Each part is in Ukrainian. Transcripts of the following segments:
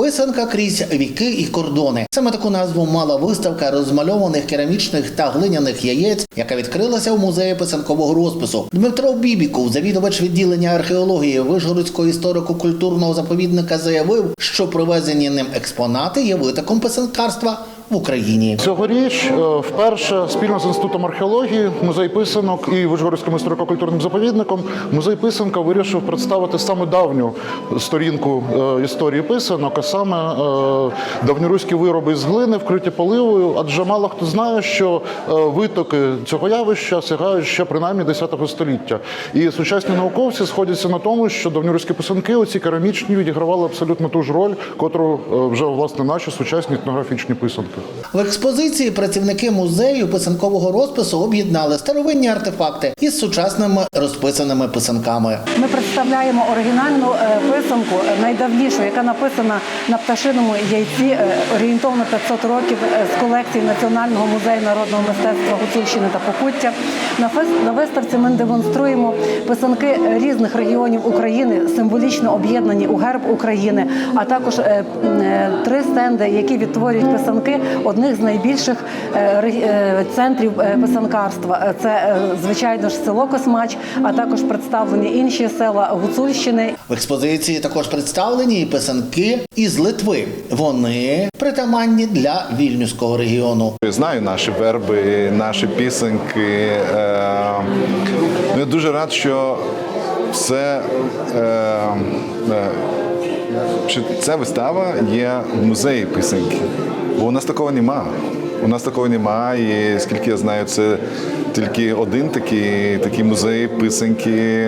Писанка крізь віки і кордони. Саме таку назву мала виставка розмальованих керамічних та глиняних яєць, яка відкрилася у музеї писанкового розпису. Дмитро Бібіков, завідувач відділення археології Вишгородського історико-культурного заповідника, заявив, що привезені ним експонати є витоком писанкарства в Україні. Цьогоріч е, вперше спільно з інститутом археології, музей писанок і Вишгородським історико-культурним заповідником музей писанка вирішив представити саме давню сторінку е, історії писанок, а саме е, давньоруські вироби з глини, вкриті поливою. Адже мало хто знає, що витоки цього явища сягають ще принаймні 10 століття. І сучасні науковці сходяться на тому, що давньоруські писанки, оці керамічні, відігравали абсолютно ту ж роль, котру вже власне наші сучасні етнографічні писанки. В експозиції працівники музею писанкового розпису об'єднали старовинні артефакти із сучасними розписаними писанками. Ми представляємо оригінальну е, писанку, е, найдавнішу, яка написана на пташиному яйці е, орієнтовно 500 років з колекції Національного музею народного мистецтва Гуцульщини та Покуття. На виставці ми демонструємо писанки різних регіонів України, символічно об'єднані у герб України, а також три стенди, які відтворюють писанки одних з найбільших е, е, центрів е, писанкарства. Це звичайно ж село Космач, а також представлені інші села Гуцульщини. В експозиції також представлені і писанки із Литви. Вони притаманні для вільнюського регіону. Я Знаю наші верби, наші пісеньки. Ну, я дуже рад, що це, що ця вистава є в музеї пісеньки. Бо у нас такого нема. У нас такого нема, і скільки я знаю, це тільки один такий, такий музей писаньки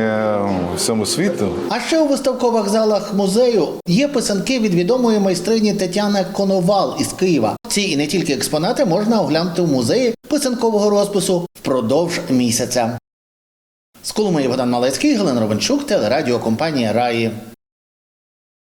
в всьому світу. А ще у виставкових залах музею є писанки від відомої майстрині Тетяни Коновал із Києва. Ці і не тільки експонати можна оглянути в музеї писанкового розпису впродовж місяця. З Коломиї Богдан Малецький, Галина Ровенчук, телерадіокомпанія Раї.